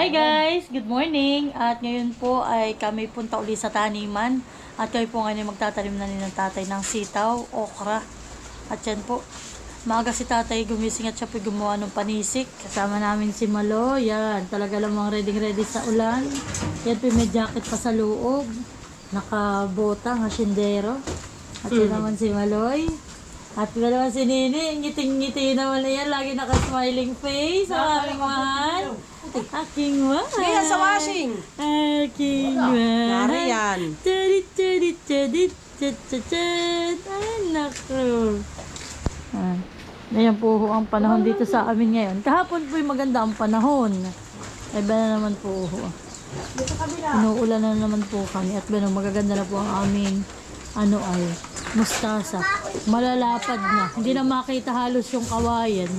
Hi guys, good morning. At ngayon po ay kami punta uli sa taniman. At kayo po ngayon ay magtatanim na ni ng tatay ng sitaw, okra. At yan po, maaga si tatay gumising at siya po gumawa ng panisik. Kasama namin si Malo, yan, talaga lamang ready ready sa ulan. Yan po may jacket pa sa loob. Nakabota, hasyendero. At yan naman si Maloy. At naman si Nini, ngiting-ngiti naman na yan. Lagi naka-smiling face. Ang aming mahal. Aking mahal. Ngayon sa washing. Aking mahal. Nariyan. Tadit, tadit, tadit, tat, tat. Ay, naku. Ah. Ayan po ho ang panahon dito sa amin ngayon. Kahapon po yung maganda ang panahon. Iba na naman po ho. Inuulan na naman po kami at ganun magaganda na po ang aming ano ay mustasa. Malalapad na. Hindi na makita halos yung kawayan.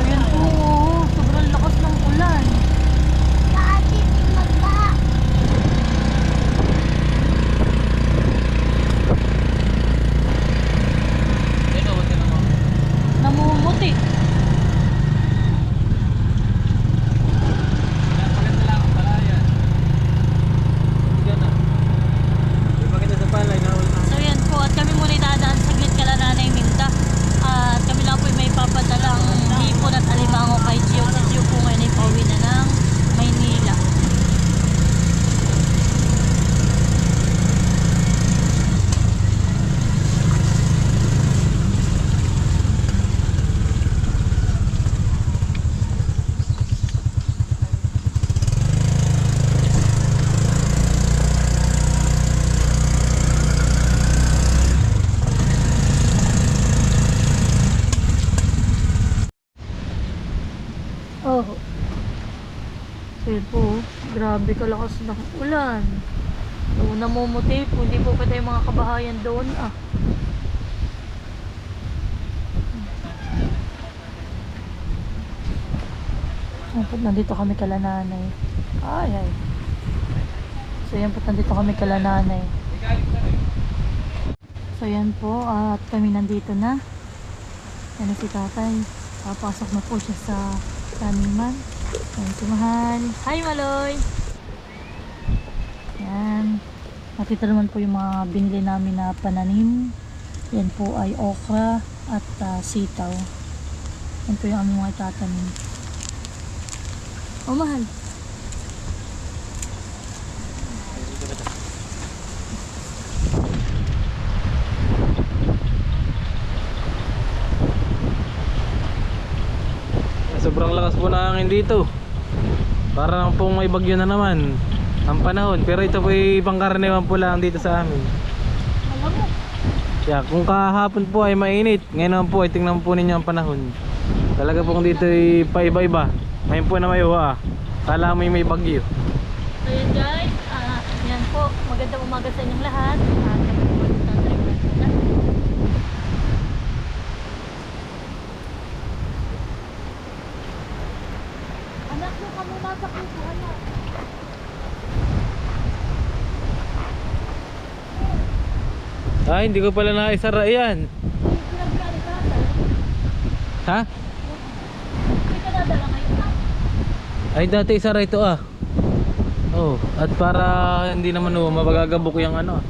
Ayan po, oh, sobrang lakas ng ulan. Namumuti. So yan po, at kami muna dadaan saglit kala Nanay Minda. At kami lang po may papadalang hipon at alimango kay Gio. Si Gio po ngayon ay pauwi na ng Maynila. Oh. So yun po, grabe kalakas ng ulan. So, namumuti po, hindi po yung mga kabahayan doon ah. Ayan nandito kami kala nanay. Ay, ay. So yan po, nandito kami kala nanay. So yan po, at kami nandito na. Yan na si tatay. Papasok na po siya sa taniman. Yan si Mahal. Hi, Maloy! Yan. At ito naman po yung mga binili namin na pananim. Yan po ay okra at ah, sitaw. Yan po yung aming mga itatanim. Oh, Mahal. Sobrang lakas po ng hangin dito. Parang pong may bagyo na naman ang panahon. Pero ito po ay pangkaraniwan po lang dito sa amin. Kaya kung kahapon po ay mainit, ngayon naman po ay tingnan po ninyo ang panahon. Talaga pong dito ay paiba-iba. Ngayon po na may uwa. Kala mo may bagyo. So guys, ah, yan po. Magandang umaga sa inyong lahat. At kami po magtatanim na muna. Anak mo ka muna sa kuko, anak. Ay, hindi ko pala naisara yan. Ha? Ay, dati isara ito ah. Oh, at para hindi naman oh, mabagagabok yung ano. ah.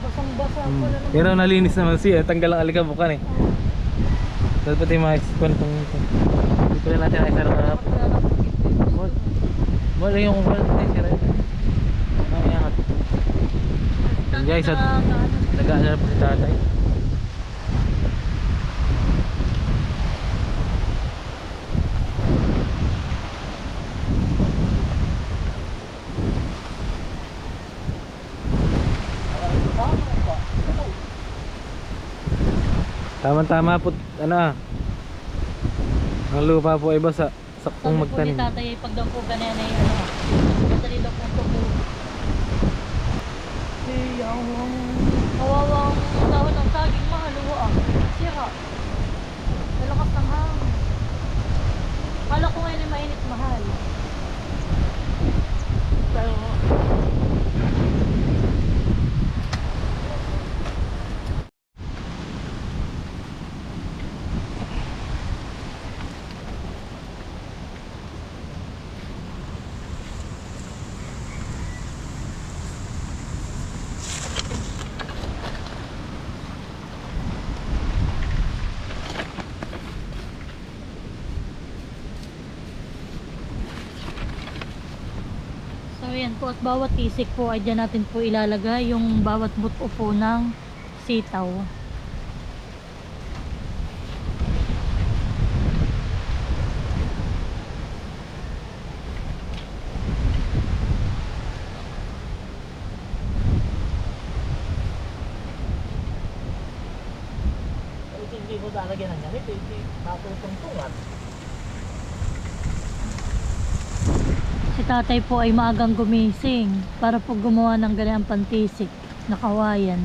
Basang-basa Hmm. na naman. Pero nalinis naman siya, tanggal ang alikabukan eh. Dapat pati mga expon itong ito. Hindi pala natin naisara na. Mol yung wall natin ito. Ang iangat. Guys, at nag-aaral po si tatay. Tama-tama po, ano ah. Ang lupa po ay basa. Saktong Sabi po ni magtanim. tatay, pag daw po ganyan ay ano, madali daw po. Eh, ang kawawang dahon ng saging mahaluwa ah. Sira. Nalakas ng hangin. Kala ko ngayon ay mainit mahal. Pero Ayan po, at bawat tisik po ay dyan natin po ilalagay yung bawat buto po ng sitaw. Hindi ko lalagyan ng ganito, hindi matutungtungan. Si tatay po ay maagang gumising para po gumawa ng ganyan pantisik na kawayan.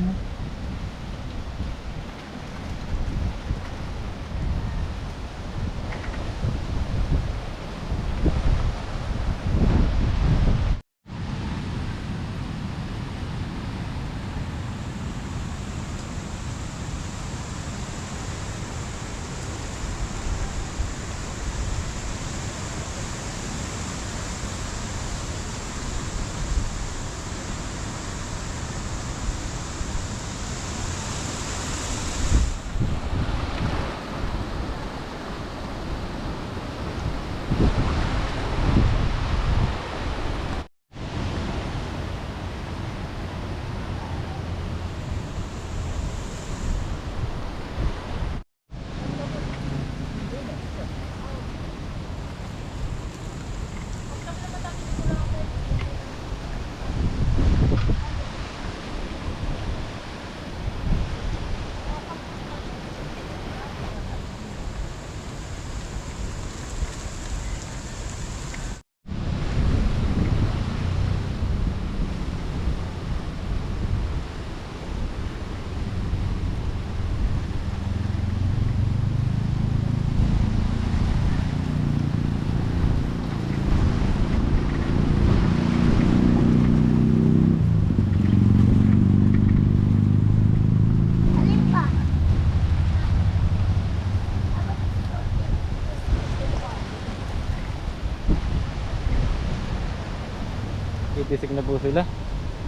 Titisig na po sila.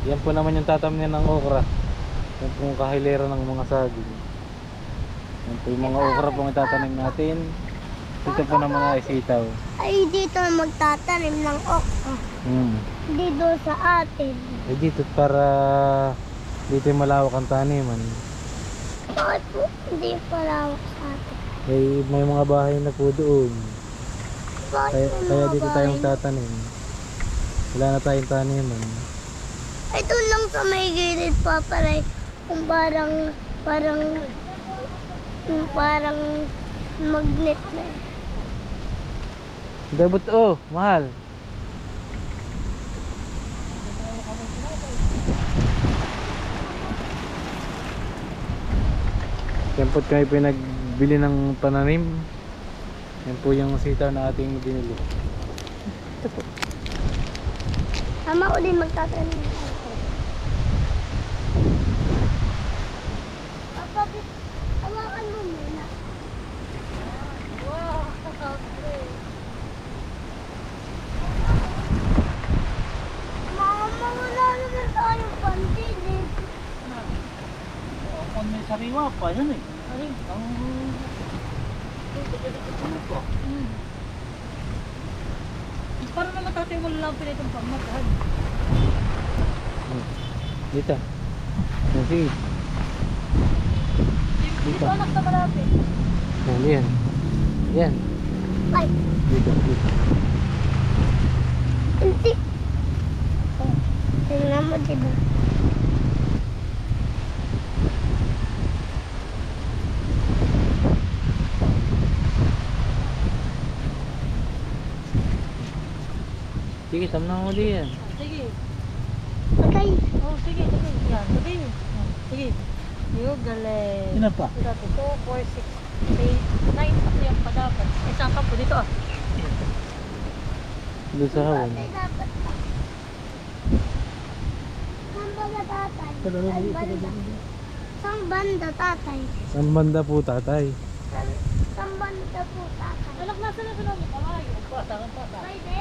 Yan po naman yung tatamnin ng okra. Yan po yung kahilera ng mga saging. Yan po yung mga okra pong itatanim natin. Dito po naman ay sitaw. Ay, dito magtatanim ng okra. Hmm. Dito sa atin. Eh dito para dito yung malawak ang taniman. Bakit po hindi palawak sa atin? Eh may mga bahay na po doon. Bakit Kaya, kaya mga dito tayong tatanim. Wala na tayong taniman. Ay, doon lang sa may gilid pa pala. Kung parang, parang, yung parang magnet na. Dabot oh, mahal. Yan po't kami pinagbili ng pananim. Yan po yung sitaw na ating binili. Tama ulit magtatanim ng okra. Papa, hawakan mo muna. Wow, Mama, wala naman tayong pandilid. Kung may sariwa pa, yan eh. Ang... mm. Parang naman tatay wala lang pinitong pamaghan. Dito. Yan, sige. Dito anak na malapit. Yan, yan. Yan. Ay, Dito, dito. hindi. Tingnan mo, diba? Sige, tamna mo di yan. Sige. Okay. Oh, sige, sige. Yan, sige. Sige. Yo, galing. Sino pa? Ito, 2, 4, 6, 8, 9. Kasi yung pa dapat. Eh, saan ka po? Dito ah. Doon sa hawan. Tatay dapat. Saan ba na tatay? Sa loob, Saan sa banda? loob. Saan banda tatay? Ang banda po tatay. Saan, saan banda po tatay? Anak, nasa na sa namin? Kamay. Pata, pata. Pwede.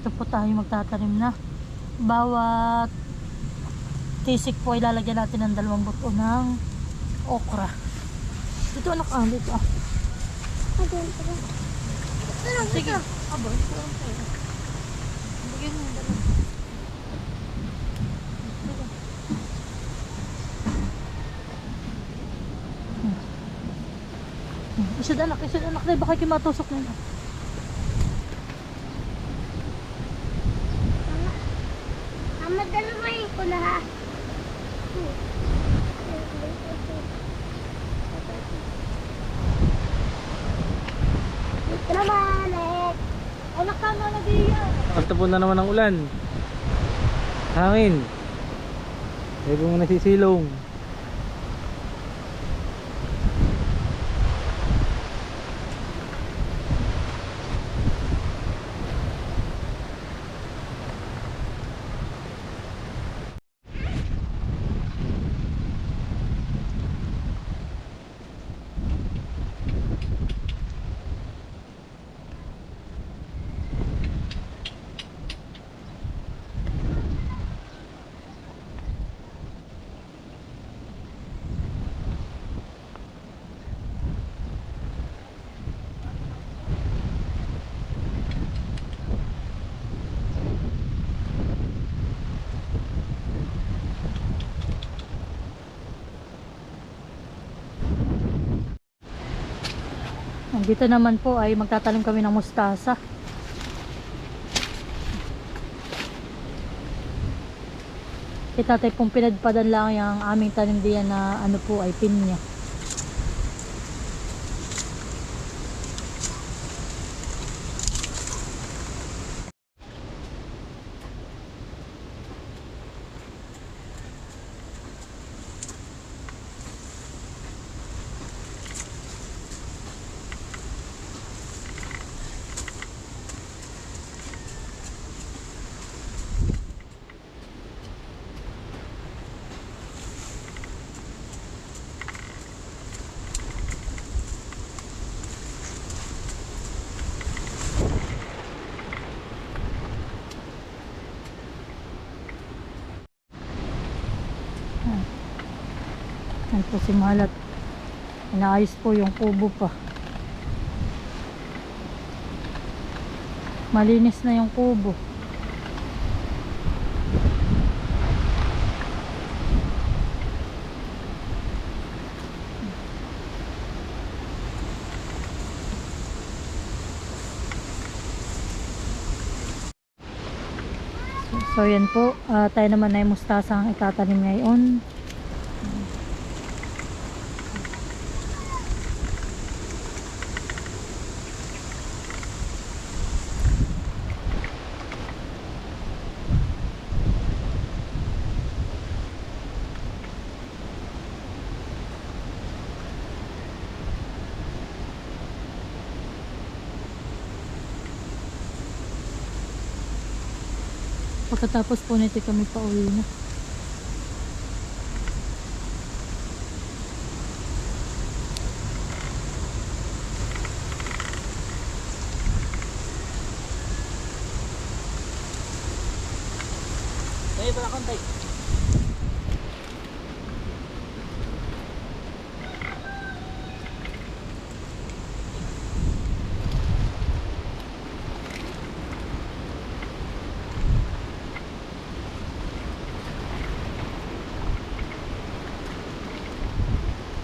Ito po tayo magtatanim na. Bawat tisik po ay lalagyan natin ng dalawang buto ng okra. Dito anak ah, dito ah. Sige. tayo. Bigyan mo yung dalawa. Hmm. Isa anak, isa anak baka kayo matusok na yun. Mama, dalawain ko na ha. Ito naman eh. Anak, tama na diyan. Altapon na naman ang ulan. Hangin. Sabi mo nasisilong. Dito naman po ay magtatanim kami ng mustasa. Si tatay pong pinadpadan lang yung aming tanim diyan na ano po ay pinya. Yan po si Malat. Inaayos po yung kubo pa. Malinis na yung kubo. So, yan po, Ah, tayo naman ay mustasa ang itatanim ngayon. Pagkatapos po nito kami pa uwi na. Tayo pala kontay.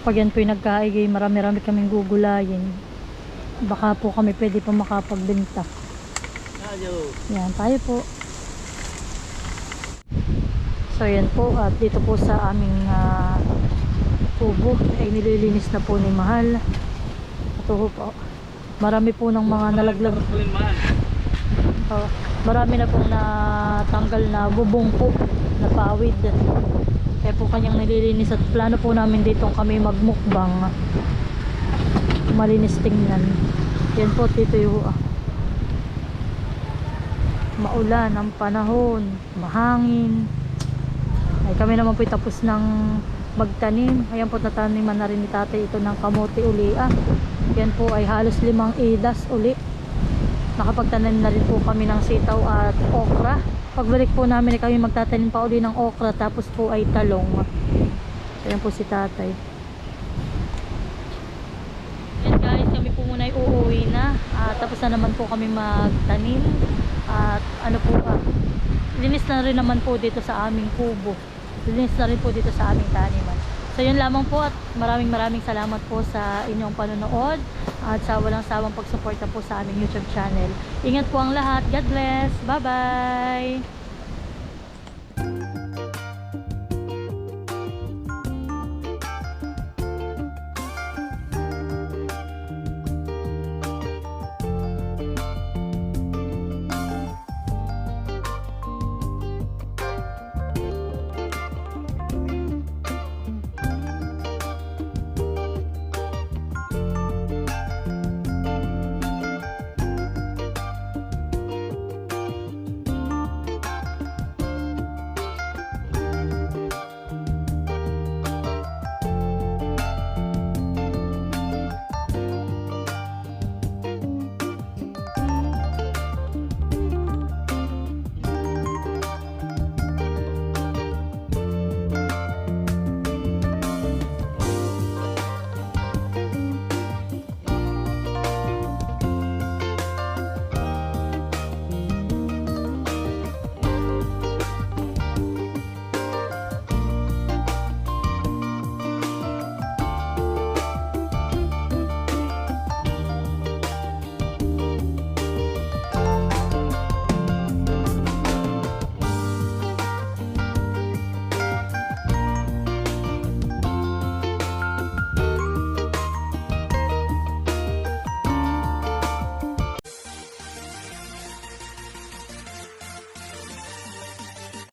Pag yan po yung nagkaigay, marami-rami kaming gugulayin. Baka po kami pwede pa makapagbenta. Yan, tayo po. So yan po, at dito po sa aming ah, kubo ay nililinis na po ni Mahal. Ito po. Marami po ng mga nalaglag. Oh, marami na pong natanggal na bubong po, na pawid. Kaya po kanyang nililinis at plano po namin dito kami magmukbang. Malinis tingnan. Yan po, tito yung. Maulan ang panahon, mahangin. Ay kami naman po tapos ng magtanim. Ayan po nataniman na rin ni tatay ito ng kamote uli ah. Yan po ay halos limang idas uli nakapagtanim na rin po kami ng sitaw at okra pagbalik po namin ay kami magtatanim pa uli ng okra tapos po ay talong. Ayan po si tatay. Yan guys kami po muna ay uuwi na. Ah, tapos na naman po kami magtanim. At ano po ah, linis na rin naman po dito sa aming kubo. Linis na rin po dito sa aming taniman. So yun lamang po at maraming maraming salamat po sa inyong panonood at sa walang sawang pagsuporta po sa aming YouTube channel. Ingat po ang lahat. God bless. Bye-bye.